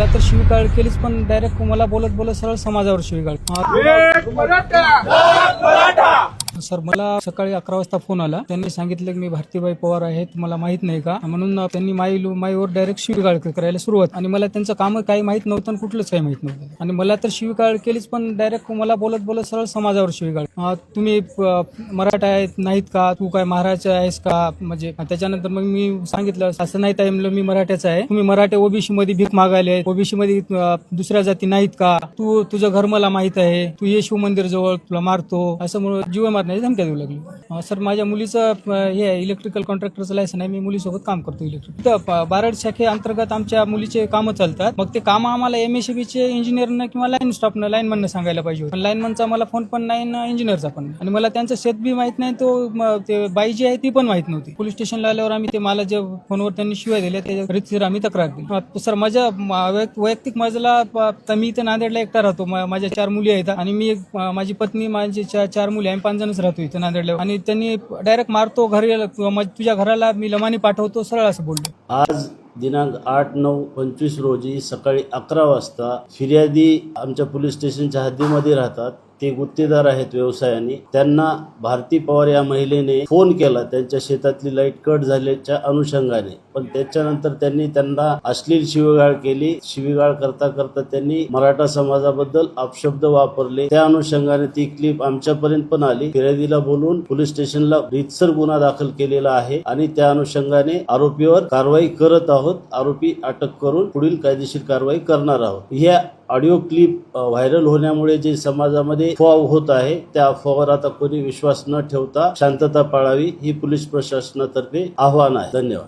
मला तर शिवीगाळ केलीच पण डायरेक्ट मला बोलत बोलत सरळ समाजावर शिवीगाळ सर मला सकाळी अकरा वाजता फोन आला. त्यांनी सांगितलं की मी भारतीबाई पवार आहे मला माहीत नाही का? म्हणून त्यांनी माई माईवर डायरेक्ट शिवीगाळ करायला सुरुवात. आणि मला त्यांचं काम काही माहीत नव्हतं आणि कुठलंच काही माहीत नव्हतं. आणि मला तर शिवीगाळ केलीच पण डायरेक्ट मला बोलत बोलत सरळ समाजावर शिवीगाळ. तुम्ही मराठा आहेत नाहीत का? तू काय महाराज आहेस का? म्हणजे त्याच्यानंतर मग मी सांगितलं असं नाही ताई म्हणलं मी मराठ्याचा आहे. तुम्ही मराठे ओबीसी मध्ये भीक मागायले ओबीसी मध्ये दुसऱ्या जाती नाहीत का? तू तुझं घर मला माहीत आहे. तू येशू मंदिर जवळ तुला मारतो. असं म्हणून जीव मारण्याची धमक्या देऊ लागली. सर माझ्या मुलीचं हे इलेक्ट्रिकल कॉन्ट्रॅक्टरचं लायसन आहे. मी मुलीसोबत काम करतो इलेक्ट्रिक तर प- बारड शाखे अंतर्गत आमच्या मुलीचे कामं चालतात. मग ते कामं आम्हाला एम एस बीचे इंजिनियरनं किंवा लाईन स्टाफनं लाईनमॅननं सांगायला पाहिजे पण लाईनमॅनचा मला फोन पण नाही ना इंजिनियरचा पण आणि मला त्यांचं शेत बी माहीत नाही तो ते बाई जी आहे ती पण माहीत नव्हती. पोलीस स्टेशनला आल्यावर आम्ही ते मला जे फोनवर त्यांनी शिवाय दिल्या त्याच्या रितसर आम्ही तक्रार दिली. सर माझ्या वैयक्तिक माझ्याला तर मी इथं नांदेडला एकटा राहतो. माझ्या चार मुली आहेत. आणि मी माझी पत्नी माझी चार मुली आम्ही पाच जण राहतो इथं नांदेडला. आणि त्यांनी डायरेक्ट मारतो घरी म्हणजे तुझ्या घराला मी लमानी पाठवतो सरळ असं बोललो. आज दिनांक आठ नऊ पंचवीस रोजी सकाळी अकरा वाजता फिर्यादी आमच्या पोलीस स्टेशनच्या हद्दीमध्ये राहतात. ते गुत्तेदार आहेत व्यवसायाने. त्यांना भारती पवार या महिलेने फोन केला. त्यांच्या शेतातली लाइट कट झाल्याच्या अनुषंगाने. पण त्याच्यानंतर त्यांनी त्यांना अश्लील शिवीगाळ केली. शिवीगाळ करता करता त्यांनी मराठा समाजाबद्दल अपशब्द वापरले. त्या अनुषंगाने ती क्लिप आमच्यापर्यंत पण आली. फिर्यादीला बोलून पोलीस स्टेशनला रितसर गुन्हा दाखल केलेला आहे आणि त्या अनुषंगाने आरोपीवर कारवाई करत आहोत. आरोपी अटक करून पुढील कायदेशीर कारवाई करणार आहोत. ह्या ऑडिओ क्लिप व्हायरल होण्यामुळे जे समाजामध्ये अफवा होत आहे त्या अफवावर आता कोणी विश्वास न ठेवता शांतता पाळावी ही पोलीस प्रशासनातर्फे आव्हान आहे. धन्यवाद.